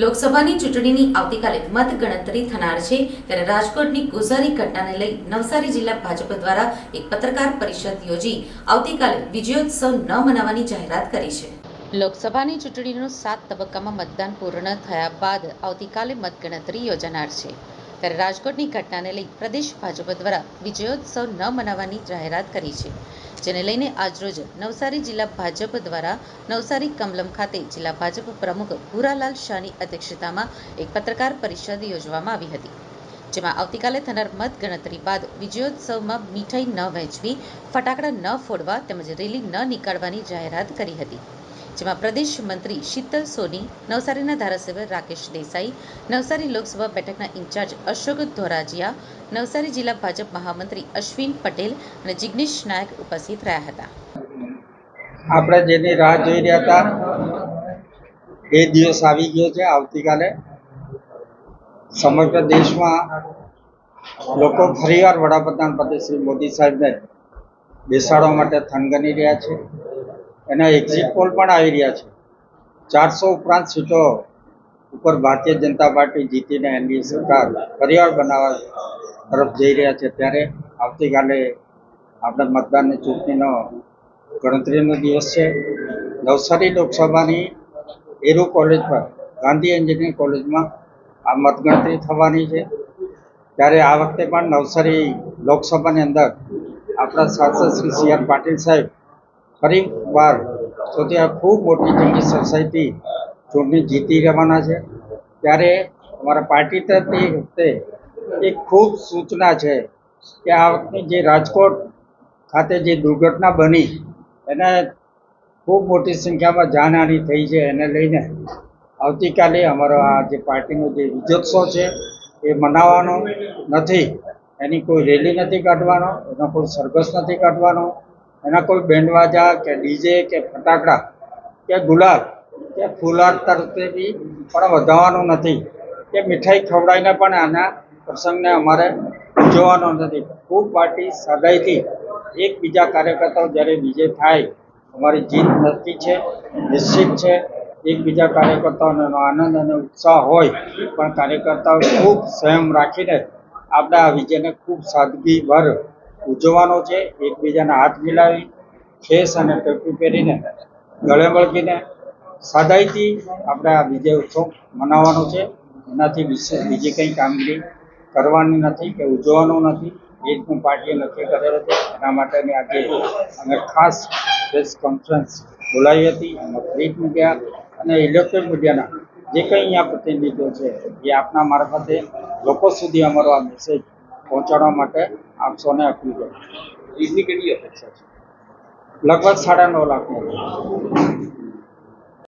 લોકસભાની ચૂંટણીની આવતીકાલે મતગણતરી થનાર છે, ત્યારે રાજકોટની ગોઝારી ઘટનાને લઈ નવસારી જિલ્લા ભાજપ દ્વારા એક પત્રકાર પરિષદ યોજી આવતીકાલે વિજયોત્સવ ન મનાવવાની જાહેરાત કરી છે. લોકસભાની ચૂંટણીનું સાત તબક્કામાં મતદાન પૂર્ણ થયા બાદ આવતીકાલે મતગણતરી યોજાનાર છે. ત્યારે રાજકોટની ઘટનાને લઈ પ્રદેશ ભાજપ દ્વારા વિજયોત્સવ ન મનાવવાની જાહેરાત કરી છે. જેને લઈને આજરોજ નવસારી જિલ્લા ભાજપ દ્વારા નવસારી કમલમ ખાતે જિલ્લા ભાજપ પ્રમુખ ભૂરાલાલ શાહની અધ્યક્ષતામાં એક પત્રકાર પરિષદ યોજવામાં આવી હતી, જેમાં આવતીકાલે થનાર મતગણતરી બાદ વિજયોત્સવમાં મીઠાઈ ન વહેંચવી, ફટાકડા ન ફોડવા તેમજ રેલી ન નીકાળવાની જાહેરાત કરી હતી. જેમાં પ્રદેશ મંત્રી શીતલ સોની, નવસારીના ધારાસભ્ય રાકેશ દેસાઈ, નવસારી લોકસભા બેઠકના ઇન્ચાર્જ અશોક ધોરાજીયા, નવસારી જિલ્લા ભાજપ મહામંત્રી અશ્વિન પટેલ અને જિગ્નેશ નાયક ઉપસ્થિત રહ્યા હતા. આપણે જેની રાહ જોઈ રહ્યા હતા, એ દિવસ આવી ગયો છે, આવતીકાલે. સમગ્ર દેશમાં લોકો ફરીવાર વડાપ્રધાન પદે શ્રી મોદી સાહેબને બેસાડવા માટે થનગની રહ્યા છે. એના એક્ઝિટ પોલ પણ આવી રહ્યા છે. ચારસો ઉપરાંત સીટો ઉપર ભારતીય જનતા પાર્ટી જીતીને એનડીએ સરકાર ફરીવાર બનાવવા તરફ જઈ રહ્યા છે. ત્યારે આવતીકાલે આપણે મતદાનની ચૂંટણીનો ગણતરીનો દિવસ છે. નવસારી લોકસભાની એરુ કોલેજ પર ગાંધી એન્જિનિયરિંગ કોલેજમાં આ મતગણતરી થવાની છે. ત્યારે આ વખતે પણ નવસારી લોકસભાની અંદર આપણા સાંસદ શ્રી સી આર પાટીલ સાહેબ ફરી વાર તો ત્યાં ખૂબ મોટી જંગી સોસાયટી ચૂંટણી જીતી રહેવાના છે. ત્યારે અમારા પાર્ટી તરફથી વખતે એક ખૂબ સૂચના છે કે આ વખતે જે રાજકોટ ખાતે જે દુર્ઘટના બની, એને ખૂબ મોટી સંખ્યામાં જાનહાનિ થઈ છે. એને લઈને આવતીકાલે અમારો આ જે પાર્ટીનો જે વિજયોત્સવ છે એ મનાવવાનો નથી. એની કોઈ રેલી નથી કાઢવાનો, એનો કોઈ સરઘસ નથી કાઢવાનો. એના કોઈ બેન્ડવાજા કે ડીજે કે ફટાકડા કે ગુલાલ કે ફુલાર તરફે બી પણ વધારવાનું નથી. કે મીઠાઈ ખવડાવીને પણ આના પ્રસંગને અમારે ઉજવવાનો નથી. ખૂબ પાર્ટી સગાઈથી એકબીજા કાર્યકર્તાઓ જ્યારે વિજય થાય, અમારી જીત નક્કી છે, નિશ્ચિત છે, એકબીજા કાર્યકર્તાઓનો આનંદ અને ઉત્સાહ હોય, પણ કાર્યકર્તાઓ ખૂબ સંયમ રાખીને આપણે આ વિજયને ખૂબ સાદગીભર ઉજવવાનો છે, એકબીજાના હાથ મિલાવી, ખેસ અને ટોપી પહેરીને ગળે મળગીને સાદાઈથી આપણે આ વિજય ઉત્સવ મનાવવાનો છે. એનાથી વિશેષ બીજી કંઈ કામગીરી કરવાની નથી કે ઉજવવાનું નથી. એ જ પાર્ટીએ નક્કી કરેલો છે. એના માટેની આજે અમે ખાસ પ્રેસ કોન્ફરન્સ બોલાવી હતી. એમાં પ્રિન્ટ મીડિયા અને ઇલેક્ટ્રોનિક મીડિયાના જે કંઈ અહીંયા પ્રતિનિધિઓ છે, એ આપના મારફતે લોકો સુધી અમારો આ મેસેજ પહોંચાડવા માટે આપસોને અપીલ કરું કેટલી અપેક્ષા છે? લગભગ સાડા નવ લાખની.